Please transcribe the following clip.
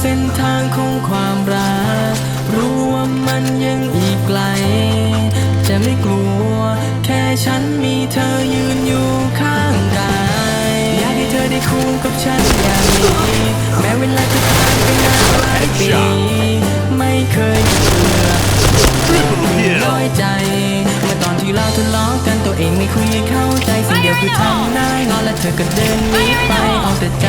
เส้นทางของความรัก รู้ว่ามันยังอีกไกล จะไม่กลัว แค่ฉันมีเธอยืนอยู่ข้างกายอยากให้เธอได้คู่กับฉันอย่างนี้แม้เวลาจะผ่านไปนานหลายปีไม่เคยเบื่อน้อยใจเมื่อตอนที่เราทะเลาะกันตัวเองไม่คุยเข้าใจสิ่งเดียวคือทำหน้างอและเธอก็เดินหนีไปเอาแต่ใจ